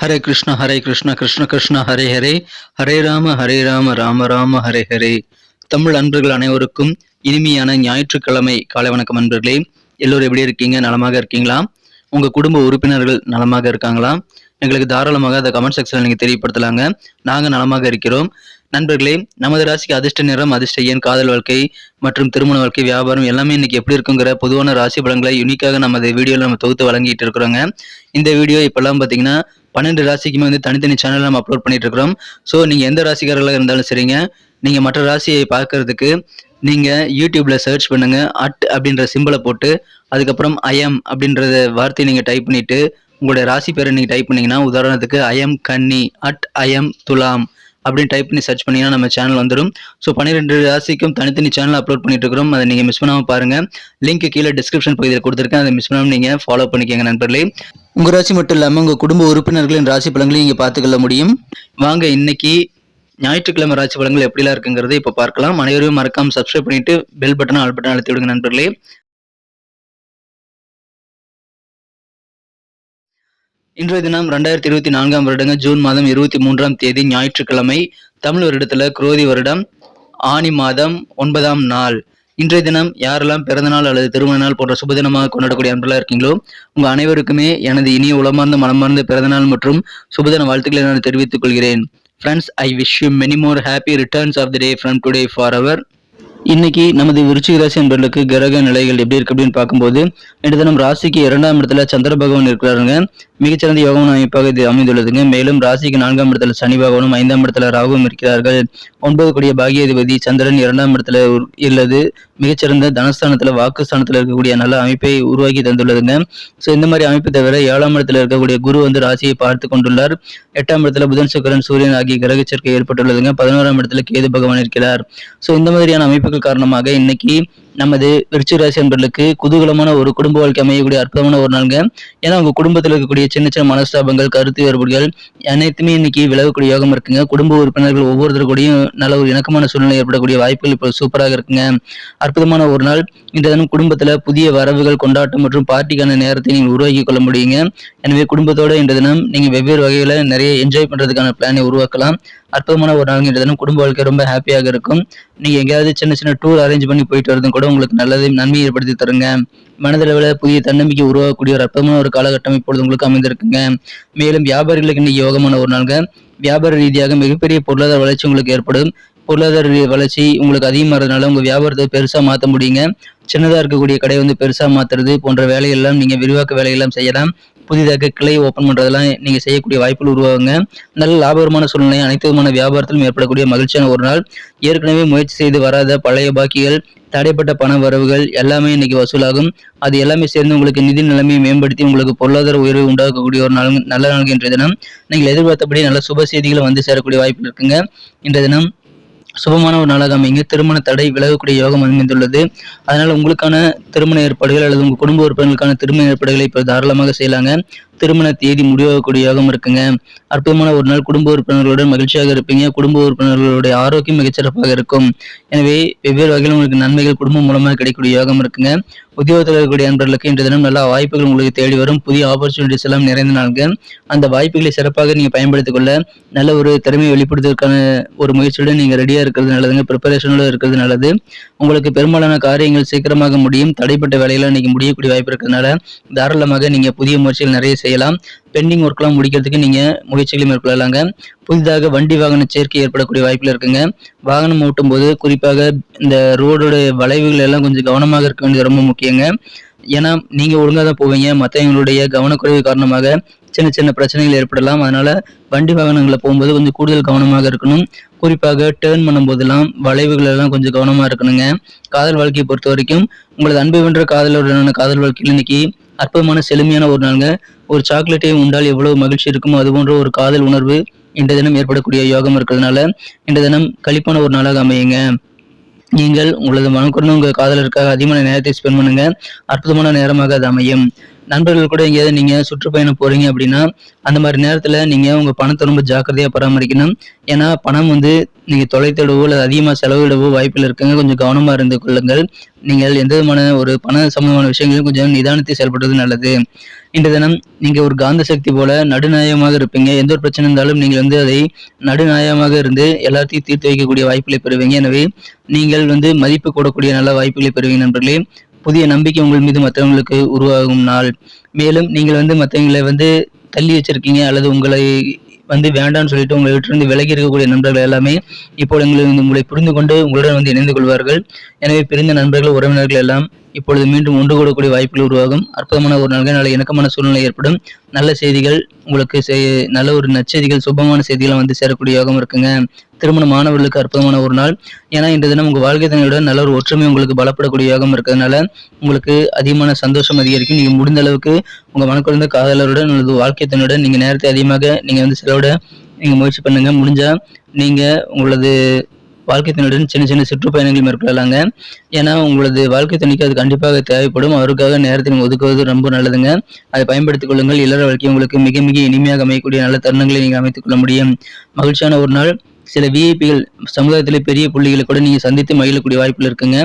ஹரே கிருஷ்ண ஹரே கிருஷ்ண கிருஷ்ண கிருஷ்ண ஹரே ஹரே. ஹரே ராம ஹரே ராம ராம ராம ஹரே ஹரே. தமிழ் அன்பர்கள் அனைவருக்கும் இனிமையான ஞாயிற்றுக்கிழமை காலை வணக்கம் அன்பர்களே. எல்லோரும் எப்படி இருக்கீங்க? நலமாக இருக்கீங்களா? உங்கள் குடும்ப உறுப்பினர்கள் நலமாக இருக்காங்களா? எங்களுக்கு தாராளமாக அதை கமெண்ட் செக்ஷனில் நீங்கள் தெரியப்படுத்தலாங்க. நாங்கள் நலமாக இருக்கிறோம். நண்பர்களே நமது ராசிக்கு அதிர்ஷ்ட நிறம் அதிர்ஷ்ட எண் காதல் வாழ்க்கை மற்றும் திருமண வாழ்க்கை வியாபாரம் எல்லாமே இன்னைக்கு எப்படி இருக்குங்கிற பொதுவான ராசி பலன்களை யூனிக்காக நமது வீடியோவில் நம்ம தொகுத்து வழங்கிட்டு இருக்கிறோங்க. இந்த வீடியோ இப்போல்லாம் பார்த்தீங்கன்னா பன்னெண்டு ராசிக்குமே வந்து தனித்தனி சேனல் நம்ம அப்லோட் பண்ணிட்டு இருக்கிறோம் ஸோ நீங்கள் எந்த ராசிக்காரர்களாக இருந்தாலும் சரிங்க. நீங்கள் மற்ற ராசியை பார்க்கறதுக்கு நீங்கள் யூடியூப்ல சர்ச் பண்ணுங்க. அட் அப்படின்ற சிம்பிளை போட்டு அதுக்கப்புறம் ஐஎம் அப்படின்றத வார்த்தையை நீங்கள் டைப் பண்ணிட்டு உங்களுடைய ராசி பேரை நீங்கள் டைப் பண்ணிங்கன்னா உதாரணத்துக்கு ஐஎம் கன்னி. அட் ஐஎம் துலாம். அப்படின்னு டைப் பண்ணி சர்ச் பண்ணீங்கன்னா நம்ம சேனல் வந்துடும் ஸோ பன்னிரெண்டு ராசிக்கும் தனித்தனி சேனல் அப்லோட் பண்ணிட்டு இருக்கிறோம் அதை நீங்கள் மிஸ் பண்ணாமல் பாருங்க. லிங்க் கீழே டிஸ்கிரிப்ஷன் பகுதியில் கொடுத்துருக்கேன். அதை மிஸ் பண்ணாமல் நீங்கள் ஃபாலோ பண்ணிக்கோங்க நண்பர்களே. உங்கள் ராசி மட்டும் இல்லாமல் உங்கள் குடும்ப உறுப்பினர்களின் ராசி பலன்களையும் இங்கே பார்த்துக்கொள்ள முடியும். வாங்க இன்னைக்கு ஞாயிற்றுக்கிழமை ராசி பலன்கள் எப்படிலாம் இருக்குங்கிறத இப்போ பார்க்கலாம். அனைவரும் மறக்காமல் சப்ஸ்கிரைப் பண்ணிட்டு பெல் பட்டன் ஆல் பட்டன் அழுத்தி விடுங்க நண்பர்களே. இன்றைய தினம் ரெண்டாயிரத்தி இருபத்தி நான்காம் வருடங்க ஜூன் மாதம் இருபத்தி மூன்றாம் தேதி ஞாயிற்றுக்கிழமை தமிழ் வருடத்துல குரோதி வருடம் ஆனி மாதம் ஒன்பதாம் நாள். இன்றைய தினம் யாரெல்லாம் பிறந்தநாள் அல்லது திருமண நாள் போன்ற சுபதினமாக கொண்டாடக்கூடிய அன்பெல்லாம் இருக்கீங்களோ உங்க அனைவருக்குமே எனது இனிய உளமார்ந்த மனமார்ந்த பிறந்தநாள் மற்றும் சுபதின வாழ்த்துக்களை நான் தெரிவித்துக் கொள்கிறேன். Friends I wish you many more happy returns of the day from today for our இன்னைக்கு நமது விருச்சிக ராசி என்பவர்களுக்கு கிரக நிலைகள் எப்படி இருக்கு அப்படின்னு பார்க்கும்போது இன்று தினம் ராசிக்கு இரண்டாம் இடத்துல சந்திர பகவான் இருக்கிறாருங்க. மிகச்சிறந்த யோகம் அமைப்பாக இது அமைந்துள்ளதுங்க. மேலும் ராசிக்கு நான்காம் இடத்துல சனி பகவானும் ஐந்தாம் இடத்துல ராகுவும் இருக்கிறார்கள். ஒன்பது கூடிய பாகியாதிபதி சந்திரன் இரண்டாம் இடத்துல உள்ளது. மிகச்சிறந்த தனஸ்தானத்துல வாக்குஸ்தானத்துல இருக்கக்கூடிய நல்ல அமைப்பை உருவாக்கி தந்துள்ளதுங்க. ஸோ இந்த மாதிரி அமைப்பு தவிர ஏழாம் இடத்துல இருக்கக்கூடிய குரு வந்து ராசியை பார்த்து கொண்டுள்ளார். எட்டாம் இடத்துல புதன் சுக்கரன் சூரியன் ஆகிய கிரக சேர்க்கை ஏற்பட்டுள்ளதுங்க. பதினோராம் இடத்துல கேது பகவான் இருக்கிறார். ஸோ இந்த மாதிரியான அமைப்புகள் காரணமாக இன்னைக்கு நமது விருச்சிகராசி என்பர்களுக்கு குதூகலமான ஒரு குடும்ப வாழ்க்கை அமையக்கூடிய அற்புதமான ஒரு நாளுங்க. ஏன்னா உங்க குடும்பத்தில் இருக்கக்கூடிய சின்ன சின்ன மனஸ்தாபங்கள் கருத்து வேறுபாடுகள் அனைத்துமே இன்னைக்கு விலகக்கூடிய யோகம் இருக்குங்க. குடும்ப உறுப்பினர்கள் ஒவ்வொருத்தர் கூடயும் நல்ல ஒரு இணக்கமான சூழ்நிலை ஏற்படக்கூடிய வாய்ப்புகள் இப்போ சூப்பராக இருக்குங்க. அற்புதமான ஒரு நாள். இன்றைய தினம் குடும்பத்தில் புதிய வரவுகள் கொண்டாட்டம் மற்றும் பார்ட்டிக்கான நேரத்தை நீங்கள் உருவாக்கி கொள்ள முடியுங்க. எனவே குடும்பத்தோட இன்றைய தினம் நீங்கள் வெவ்வேறு வகையில் நிறைய என்ஜாய் பண்ணுறதுக்கான பிளானை உருவாக்கலாம். அற்புதமான ஒரு நாள் இன்றைய தினம். குடும்ப வாழ்க்கை ரொம்ப ஹாப்பியாக இருக்கும். நீங்கள் எங்கேயாவது சின்ன சின்ன டூர் அரேஞ்ச் பண்ணி போயிட்டு வரதும் கூட உங்களுக்கு நல்லது நன்மை ஏற்படுத்தி தருங்க. மனதளவில் புதிய தன்னம்பிக்கை உருவாக்கக்கூடிய ஒரு அற்புதமான ஒரு காலகட்டம் இப்பொழுது உங்களுக்கு அமைந்திருக்குங்க. மேலும் வியாபாரிகளுக்கு இன்னைக்கு யோகமான ஒரு நாள்ங்க. வியாபார ரீதியாக மிகப்பெரிய பொருளாதார வளர்ச்சி உங்களுக்கு ஏற்படும். பொருளாதார ரீ- வளர்ச்சி உங்களுக்கு அதிகமாகிறதுனால உங்கள் வியாபாரத்தை பெருசா மாற்ற முடியுங்க. சின்னதாக இருக்கக்கூடிய கடையை வந்து பெருசா மாத்துறது போன்ற வேலையெல்லாம் நீங்க விரிவாக்க வேலையெல்லாம் செய்யலாம். புதிதாக கிளை ஓப்பன் பண்றதெல்லாம் நீங்க செய்யக்கூடிய வாய்ப்புகள் உருவாகுங்க. நல்ல லாபகரமான சூழ்நிலை அனைத்து விதமான வியாபாரத்திலும் ஏற்படக்கூடிய மகிழ்ச்சியான ஒரு நாள். ஏற்கனவே முயற்சி செய்து வராத பழைய பாக்கிகள் தடைப்பட்ட பண வரவுகள் எல்லாமே இன்னைக்கு வசூலாகும். அது எல்லாமே சேர்ந்து உங்களுக்கு நிதி நிலைமையை மேம்படுத்தி உங்களுக்கு பொருளாதார உயர்வை உண்டாக்கக்கூடிய ஒரு நாள் நல்ல நாள் இன்றைய தினம். நீங்கள் எதிர்பார்த்தபடி நல்ல சுப செய்திகளை வந்து சேரக்கூடிய வாய்ப்பு இருக்குங்க. இன்றைய தினம் சுபமான ஒரு நாளாக அமைங்க திருமண தடை விலகக்கூடிய யோகம் அமைந்துள்ளது. அதனால உங்களுக்கான திருமண ஏற்பாடுகள் அல்லது உங்கள் குடும்ப உறுப்பினர்களுக்கான திருமண ஏற்பாடுகளை இப்போ தாராளமாக செய்யலாங்க. திருமண தேதி முடிவாகக்கூடிய யோகம் இருக்குங்க. அற்புதமான ஒரு நாள் குடும்ப உறுப்பினர்களுடன் மகிழ்ச்சியாக இருப்பீங்க. குடும்ப உறுப்பினர்களுடைய ஆரோக்கியம் மிகச்சிறப்பாக இருக்கும். எனவே வெவ்வேறு வகையில் உங்களுக்கு நன்மைகள் குடும்பம் மூலமாக கிடைக்கக்கூடிய யோகம் இருக்குங்க. உத்தியோகத்தில் இருக்கக்கூடிய நண்பர்களுக்கு இன்று தினம் நல்ல வாய்ப்புகள் உங்களுக்கு தேடி வரும். புதிய ஆப்பர்ச்சுனிட்டிஸ் எல்லாம் நிறைந்த நாளுங்க. அந்த வாய்ப்புகளை சிறப்பாக நீங்க பயன்படுத்திக் கொள்ள நல்ல ஒரு திறமையை வெளிப்படுத்துவதற்கான ஒரு முயற்சியுடன் நீங்க ரெடியா இருக்கிறது நல்லதுங்க. ப்ரிப்பரேஷனோட இருக்கிறது நல்லது. உங்களுக்கு பெரும்பாலான காரியங்கள் சீக்கிரமாக முடியும். தடைப்பட்ட வேலையெல்லாம் இன்னைக்கு முடியக்கூடிய வாய்ப்பு இருக்கிறதுனால தாராளமாக நீங்க புதிய முயற்சிகள் நிறைய செய்யலாம். பெண்டிங் ஒர்க்லாம் முடிக்கிறதுக்கு நீங்கள் முயற்சிகளை மேற்கொள்ளலாங்க. புதிதாக வண்டி வாகன சேர்க்கை ஏற்படக்கூடிய வாய்ப்புகள் இருக்குங்க. வாகனம் ஓட்டும் போது குறிப்பாக இந்த ரோடோட வளைவுகள் எல்லாம் கொஞ்சம் கவனமாக இருக்க வேண்டியது ரொம்ப முக்கியங்க. ஏன்னா நீங்கள் ஒழுங்காக தான் போவீங்க. மற்றவங்களுடைய கவனக்குறைவு காரணமாக சின்ன சின்ன பிரச்சனைகள் ஏற்படலாம். அதனால வண்டி வாகனங்களில் போகும்போது கொஞ்சம் கூடுதல் கவனமாக இருக்கணும். குறிப்பாக டேர்ன் பண்ணும்போதெல்லாம் வளைவுகள் எல்லாம் கொஞ்சம் கவனமாக இருக்கணுங்க. காதல் வாழ்க்கையை பொறுத்த வரைக்கும் உங்களது அன்பு வென்ற காதலுடனான காதல் வாழ்க்கையில் இன்னைக்கு அற்புதமான செழுமையான ஒரு நாளுங்க. ஒரு சாக்லேட்டை உண்டால் எவ்வளவு மகிழ்ச்சி இருக்குமோ அது போன்ற ஒரு காதல் உணர்வு இன்றைய தினம் ஏற்படக்கூடிய யோகம் இருக்கிறதுனால இன்றைய தினம் கழிப்பான ஒரு நாளாக அமையுங்க. நீங்கள் உங்களது மனக்குறந்த உங்க காதலருக்காக அதிகமான நேரத்தை ஸ்பெண்ட் பண்ணுங்க. அற்புதமான நேரமாக அது அமையும். நண்பர்கள் கூட எங்கேயாவது நீங்க சுற்றுப்பயணம் போறீங்க அப்படின்னா அந்த மாதிரி நேரத்தில் நீங்கள் உங்க பணத்தை ரொம்ப ஜாக்கிரதையா பராமரிக்கணும். ஏன்னா பணம் வந்து நீங்கள் தொலைத்திடவோ இல்லை அதிகமாக செலவிடவோ வாய்ப்பில் இருக்குங்க. கொஞ்சம் கவனமா இருந்து கொள்ளுங்கள். நீங்கள் எந்த விதமான ஒரு பண சம்பந்தமான விஷயங்களையும் கொஞ்சம் நிதானத்தை செயல்படுறது நல்லது. இன்று தினம் நீங்க ஒரு காந்த சக்தி போல நடுநாயகமாக இருப்பீங்க. எந்த ஒரு பிரச்சனை இருந்தாலும் நீங்கள் வந்து அதை நடுநாயகமாக இருந்து எல்லாத்தையும் தீர்த்து வைக்கக்கூடிய வாய்ப்புகளை பெறுவீங்க. எனவே நீங்கள் வந்து மதிப்பு கூடக்கூடிய நல்ல வாய்ப்புகளை பெறுவீங்க நண்பர்களே. புதிய நம்பிக்கை உங்கள் மீது மற்றவங்களுக்கு உருவாகும் நாள். மேலும் நீங்கள் வந்து மற்றவங்களை வந்து தள்ளி வச்சிருக்கீங்க அல்லது உங்களை வந்து வேண்டாம்னு சொல்லிட்டு உங்களை விட்டுருந்து விலகி இருக்கக்கூடிய நண்பர்கள் எல்லாமே இப்போது உங்களுக்கு உங்களை புரிந்து கொண்டு உங்களுடன் வந்து இணைந்து கொள்வார்கள். எனவே பிரிந்த நண்பர்கள் உறவினர்கள் எல்லாம் இப்பொழுது மீண்டும் ஒன்று கூடக்கூடிய வாய்ப்புகள் உருவாகும். அற்புதமான ஒரு நாள் நல்ல இணக்கமான சூழ்நிலை ஏற்படும். நல்ல செய்திகள் உங்களுக்கு நல்ல ஒரு நற்செய்திகள் சுபமான செய்திகள் வந்து சேரக்கூடிய யோகம் இருக்குங்க. திருமண மாணவர்களுக்கு அற்புதமான ஒரு நாள். ஏன்னா இன்று தினம் உங்கள் வாழ்க்கை தன்மையுடன் நல்ல ஒரு ஒற்றுமை உங்களுக்கு பலப்படக்கூடியதாகவும் இருக்கிறதுனால உங்களுக்கு அதிகமான சந்தோஷம் அதிகரிக்கும். நீங்கள் முடிந்த அளவுக்கு உங்கள் மனக்குழந்த காதலருடன் அல்லது வாழ்க்கை தன்னுடன் நீங்கள் நேரத்தை அதிகமாக நீங்கள் வந்து செலவிட நீங்கள் முயற்சி பண்ணுங்க. முடிஞ்சால் நீங்கள் உங்களது வாழ்க்கை துணையுடன் சின்ன சின்ன சுற்றுப்பயணங்கள் மேற்கொள்ளலாங்க. ஏன்னா உங்களது வாழ்க்கை துணைக்கு அது கண்டிப்பாக தேவைப்படும். அவருக்காக நேரத்தை நீங்கள் ஒதுக்குவது ரொம்ப நல்லதுங்க. அதை பயன்படுத்திக் கொள்ளுங்கள். இல்லற வாழ்க்கை உங்களுக்கு மிக மிக இனிமையாக அமையக்கூடிய நல்ல தருணங்களை நீங்கள் அமைத்துக் கொள்ள முடியும். மகிழ்ச்சியான ஒரு நாள். சில விஐபிகள் சமுதாயத்தில் பெரிய புள்ளிகளை கூட நீங்கள் சந்தித்து மகிழக்கூடிய வாய்ப்பில் இருக்குங்க.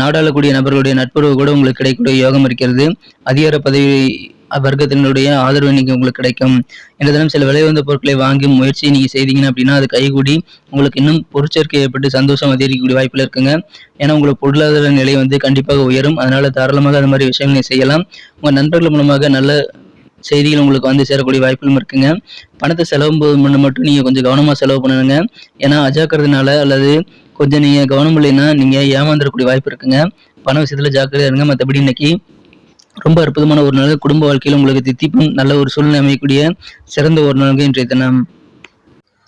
நாடாளக்கூடிய நபர்களுடைய நட்புறவு கூட உங்களுக்கு கிடைக்கக்கூடிய யோகம் இருக்கிறது. அதிகார பதவி வர்க்கத்தினுடைய ஆதரவு இன்னைக்கு உங்களுக்கு கிடைக்கும். இந்த தினம் சில விலை வந்த பொருட்களை வாங்கி முயற்சி நீங்கள் செய்தீங்கன்னா அப்படின்னா அது கைகூடி உங்களுக்கு இன்னும் பொருட்சேர்க்கை ஏற்பட்டு சந்தோஷம் அதிகரிக்கக்கூடிய வாய்ப்பில் இருக்குங்க. ஏன்னா உங்களுக்கு பொருளாதார நிலை வந்து கண்டிப்பாக உயரும். அதனால தாராளமாக அது மாதிரி விஷயங்கள் செய்யலாம். உங்கள் நண்பர்கள் மூலமாக நல்ல செய்திகள் உங்களுக்கு வந்து சேரக்கூடிய வாய்ப்புகளும் இருக்குங்க. பணத்தை செலவு பண்ண மட்டும் நீங்கள் கொஞ்சம் கவனமாக செலவு பண்ணணுங்க. ஏன்னா அஜாக்கிறதுனால அல்லது கொஞ்சம் நீங்கள் கவனம் இல்லைன்னா நீங்கள் ஏமாந்துடக்கூடிய வாய்ப்பு இருக்குங்க. பண விஷயத்தில் ஜாக்கிரதையாக இருங்க. மற்றபடி இன்னைக்கு ரொம்ப அற்புதமான ஒரு நாள். குடும்ப வாழ்க்கையில் உங்களுக்கு தித்திப்பும் நல்ல ஒரு சூழ்நிலை அமையக்கூடிய சிறந்த ஒரு நாளுங்க இன்றைய தினம்.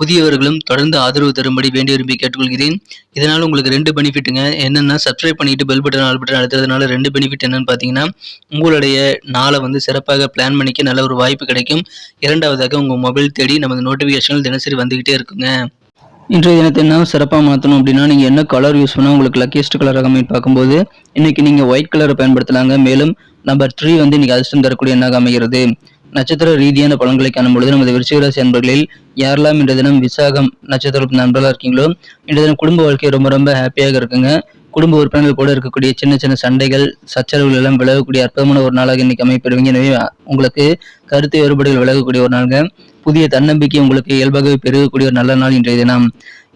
புதியவர்களும் தொடர்ந்து ஆதரவு தரும்படி வேண்டி விரும்பி கேட்டுக்கொள்கிறேன். இதனால் உங்களுக்கு ரெண்டு பெனிஃபிட்டுங்க. என்னென்னா சப்ஸ்கிரைப் பண்ணிட்டு பெல் பட்டன் ஆல் பட்டன் அழுத்துறதுனால ரெண்டு பெனிஃபிட் என்னன்னு பார்த்தீங்கன்னா உங்களுடைய நாளை வந்து சிறப்பாக பிளான் பண்ணிக்க நல்ல ஒரு வாய்ப்பு கிடைக்கும். இரண்டாவதாக உங்கள் மொபைல் தேடி நமது நோட்டிஃபிகேஷன்கள் தினசரி வந்துக்கிட்டே இருக்குங்க. இன்றைய தினத்தை என்ன சிறப்பாக மாற்றணும் அப்படின்னா நீங்கள் என்ன கலர் யூஸ் பண்ணால் உங்களுக்கு லக்கியஸ்ட் கலர் அமைன்னு பார்க்கும்போது இன்னைக்கு நீங்கள் ஒயிட் கலரை பயன்படுத்தலாங்க. மேலும் நம்பர் த்ரீ வந்து இன்றைக்கி அதிர்ஷ்டம் தரக்கூடிய எண்ணாக அமைகிறது. நட்சத்திர ரீதியான பலன்களை காணும் பொழுது நமது விருச்சிகராசி அன்பர்களில் யாரெல்லாம் இன்றைய தினம் விசாகம் நட்சத்திர நண்பர்களாக இருக்கீங்களோ இன்றைய தினம் குடும்ப வாழ்க்கை ரொம்ப ரொம்ப ஹாப்பியாக இருக்குங்க. குடும்ப உறுப்பினர்கள் கூட இருக்கக்கூடிய சின்ன சின்ன சண்டைகள் சச்சரவுகள் எல்லாம் விலகக்கூடிய அற்புதமான ஒரு நாளாக இன்னைக்கு அமைப்பெறுவீங்க எனவே உங்களுக்கு கருத்து வேறுபாடுகள் விலகக்கூடிய ஒரு நாளுங்க. புதிய தன்னம்பிக்கை உங்களுக்கு இயல்பாகவே பெருகக்கூடிய ஒரு நல்ல நாள் இன்றைய தினம்.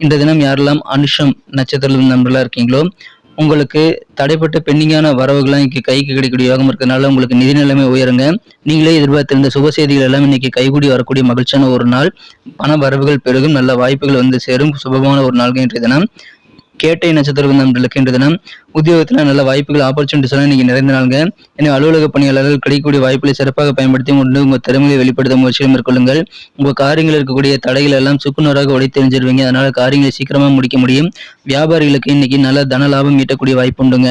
இன்றைய தினம் யாரெல்லாம் அனுஷம் நட்சத்திர நண்பர்களாக இருக்கீங்களோ உங்களுக்கு தடைப்பட்ட பெண்டிங்கான வரவுகள்லாம் இன்னைக்கு கைக்கு கிடைக்கக்கூடிய யோகம் இருக்கிறதுனால உங்களுக்கு நிதி நிலைமை உயருங்க. நீங்களே எதிர்பார்த்திருந்த சுப செய்திகள் எல்லாம் இன்னைக்கு கைகூடி வரக்கூடிய மகிழ்ச்சியான ஒரு நாள். பண வரவுகள் பெருகும் நல்ல வாய்ப்புகள் வந்து சேரும். சுபமான ஒரு நாள்கள் இன்றைய தினம். கேட்டை நட்சத்திரம் நண்பர்களுக்கு இன்று தினம் உத்தியோகத்தில் நல்ல வாய்ப்புகள் ஆப்பர்ச்சுனிட்டிஸ் எல்லாம் இன்னைக்கு நிறைந்த நாளுங்க. எனவே அலுவலக பணியாளர்கள் கிடைக்கக்கூடிய வாய்ப்புகளை சிறப்பாக பயன்படுத்தி கொண்டு உங்கள் திறமையை வெளிப்படுத்த முயற்சியில் மேற்கொள்ளுங்கள். உங்கள் காரியங்கள் இருக்கக்கூடிய தடைகள் எல்லாம் சுக்குநூறாக உடை தெரிஞ்சிருவீங்க அதனால காரியங்களை சீக்கிரமா முடிக்க முடியும். வியாபாரிகளுக்கு இன்னைக்கு நல்ல தன லாபம் ஈட்டக்கூடிய வாய்ப்பு உண்டுங்க.